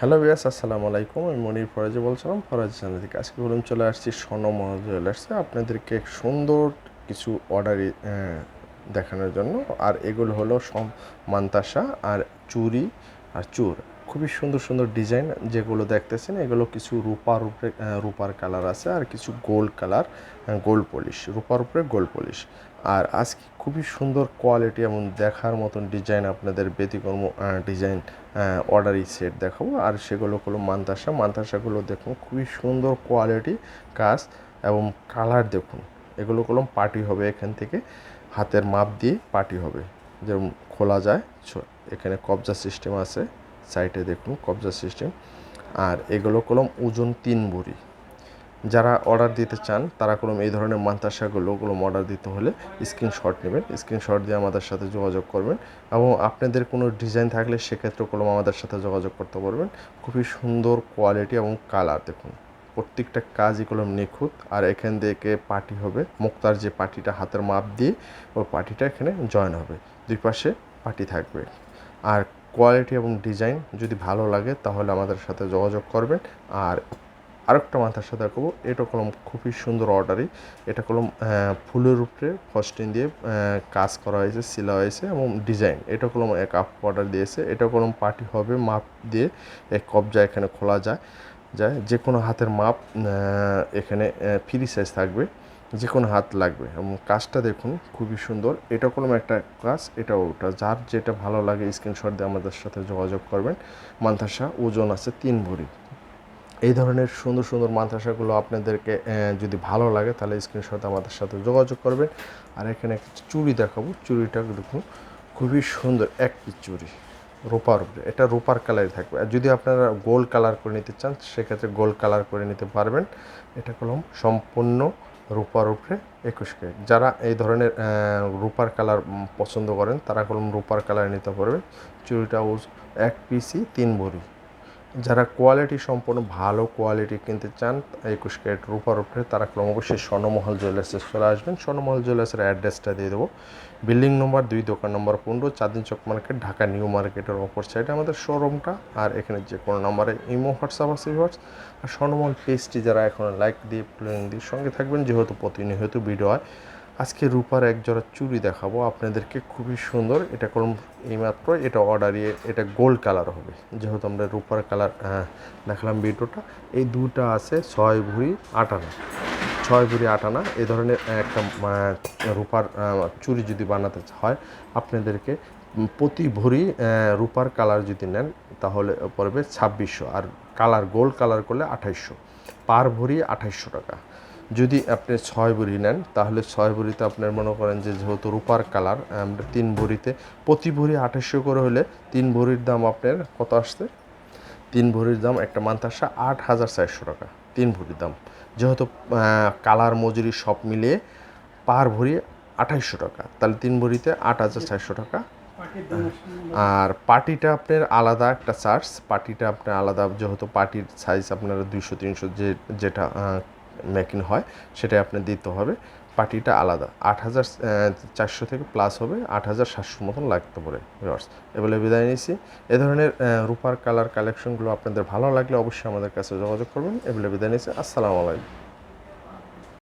Hello বিয়াস আসসালামু আলাইকুম। আমি মনির ফরাজি বলছিলাম, ফরাজি চ্যানেল থেকে আজকে বলুন চলে আসছি স্বর্ণমহল জুয়েলার্সে আপনাদেরকে সুন্দর কিছু অর্ডারই দেখানোর জন্য। আর এগুলো হলো সম মান্তাসা আর চুরি আর চুর। খুবই সুন্দর সুন্দর ডিজাইন যেগুলো দেখতেছেন, এগুলো কিছু রূপার উপরে রূপার কালার আছে আর কিছু গোল্ড কালার গোল্ড পলিশ, রূপার উপরে গোল্ড পলিশ। আর আজকে খুবই সুন্দর কোয়ালিটি এবং দেখার মতন ডিজাইন আপনাদের ব্যতিক্রম ডিজাইন অর্ডারি সেট দেখাবো। আর সেগুলো হলো মান্তাসা। মান্তাসাগুলো দেখুন, খুবই সুন্দর কোয়ালিটি কাজ এবং কালার দেখুন, এগুলো কলম পার্টি হবে এখান থেকে, হাতের মাপ দিয়ে পার্টি হবে। যেরকম খোলা যায় এখানে কবজা সিস্টেম আছে। সাইডে দেখুন, কবজা সিস্টেম। আর এগুলো কলম ওজন তিন ভরি। যারা অর্ডার দিতে চান, তারা কলম এই ধরনের মান্তাসাগুলো কলম অর্ডার দিতে হলে স্ক্রিনশট নেবেন। স্ক্রিনশট দিয়ে আমাদের সাথে যোগাযোগ করবেন এবং আপনাদের কোনো ডিজাইন থাকলে সেক্ষেত্রে কলম আমাদের সাথে যোগাযোগ করতে পারবেন। খুবই সুন্দর কোয়ালিটি এবং কালার দেখুন। প্রত্যেকটা কাজই কলম নিখুঁত। আর এখান থেকে পার্টি হবে। মুক্তার যে পার্টিটা হাতের মাপ দিয়ে, ওই পার্টিটা এখানে জয়েন হবে। দুই পাশে পার্টি থাকবে। আর কোয়ালিটি এবং ডিজাইন যদি ভালো লাগে, তাহলে আমাদের সাথে যোগাযোগ করবেন। আর আরেকটা মাথার সাথে দেখাবো এটা কলম খুবই সুন্দর অর্ডারই। এটা কলম ফুলের উপরে ফস্টিন দিয়ে কাজ করা হয়েছে, সিলা হয়েছে এবং ডিজাইন। এটা কলম এক আপ অর্ডার দিয়েছে। এটা কলম পার্টি হবে, মাপ দিয়ে এক কবজা এখানে খোলা যায় যায়। যে কোনো হাতের মাপ এখানে ফ্রি সাইজ থাকবে। যে কোনো হাত লাগবে। এবং কাজটা দেখুন, খুবই সুন্দর। এটা কোনো একটা কাজ, এটা ওটা। যার যেটা ভালো লাগে স্ক্রিনশট দিয়ে আমাদের সাথে যোগাযোগ করবেন। মান্থাসা, ওজন আছে তিন ভরি। এই ধরনের সুন্দর সুন্দর মাদ্রাসাগুলো আপনাদেরকে যদি ভালো লাগে, তাহলে স্ক্রিনশট আমাদের সাথে যোগাযোগ করবেন। আর এখানে একটা চুড়ি দেখাবো। চুড়িটা দেখুন, খুবই সুন্দর এক পিস চুড়ি। রোপার উপরে। এটা রোপার কালারই থাকবে। আর যদি আপনারা গোল্ড কালার করে নিতে চান, সেক্ষেত্রে গোল্ড কালার করে নিতে পারবেন। এটা কলম সম্পূর্ণ রূপার উপরে একুশ কে। যারা এই ধরনের রূপার কালার পছন্দ করেন, তারা কলম রূপার কালার নিতে পারবে। ওজ- এক পিসি, তিন ভরি। যারা কোয়ালিটি সম্পূর্ণ ভালো কোয়ালিটি কিনতে চান, একুশ ক্যারেট রূপার উপরে, তারা ক্রম অবশ্যই স্বর্ণমহল জুয়েলার্সে চলে আসবেন। স্বর্ণমহল জুয়েলার্সের অ্যাড্রেসটা দিয়ে দেবো। বিল্ডিং নম্বর দুই, দোকান নম্বর পনেরো, চাঁদিন চক মার্কেট ঢাকা নিউ মার্কেটের অপর সাইডে আমাদের শোরুমটা আর এখানে যে কোনো নাম্বারে ইমো হোয়াটসঅ্যাপ আছে হোয়াটস আর স্বর্ণমহল পেজটি যারা এখন লাইক দিয়ে প্লেন দিয়ে সঙ্গে থাকবেন, যেহেতু প্রতিনিয়ত ভিডিও হয়। আজকে রূপার এক জোড়া চুড়ি দেখাবো। আপনাদেরকে খুবই সুন্দর। এটা করুন এইমাত্র, এটা অর্ডারিয়ে এটা গোল্ড কালার হবে। যেহেতু আমরা রূপার কালার দেখালাম ভিডিওটা, এই দুটা আছে ছয় ভুঁড়ি আটানা ছয় ভুঁড়ি আটানা এই ধরনের একটা রূপার চুড়ি যদি বানাতে হয়, আপনাদেরকে প্রতি ভরি রূপার কালার যদি নেন, তাহলে পড়বে ছাব্বিশশো। আর কালার গোল্ড কালার করলে আঠাইশশো। পার ভরি আঠাইশশো টাকা। যদি আপনি ছয় ভরি নেন, তাহলে ছয় ভরিতে আপনার মনে করেন যে যেহেতু রূপার কালার আমরা তিন ভরিতে প্রতি ভরি আঠাশশো করে হলে তিন ভরির দাম আপনার কত আসছে? তিন ভরির দাম একটা মান্তাসা আট হাজার চারশো টাকা, তিন ভরির দাম। যেহেতু কালার মজুরি সব মিলিয়ে পার ভরি আঠাইশশো টাকা, তাহলে তিন ভরিতে আট হাজার চারশো টাকা। আর পার্টিটা আপনার আলাদা একটা চার্জ পার্টিটা আপনার আলাদা, যেহেতু পার্টির সাইজ আপনার দুইশো, তিনশো যে, যেটা মেকিং হয়, সেটাই আপনার দিতে হবে। পার্টিটা আলাদা। আট হাজার চারশো থেকে প্লাস হবে, আট হাজার সাতশো মতন লাগতে পারে ভিউয়ার্স এবারে বিদায় নিয়েছি এ ধরনের রূপার কালার কালেকশনগুলো আপনাদের ভালো লাগলে অবশ্যই আমাদের কাছে যোগাযোগ করবেন। এবারে বিদায় নিয়েছি আসসালামু আলাইকুম।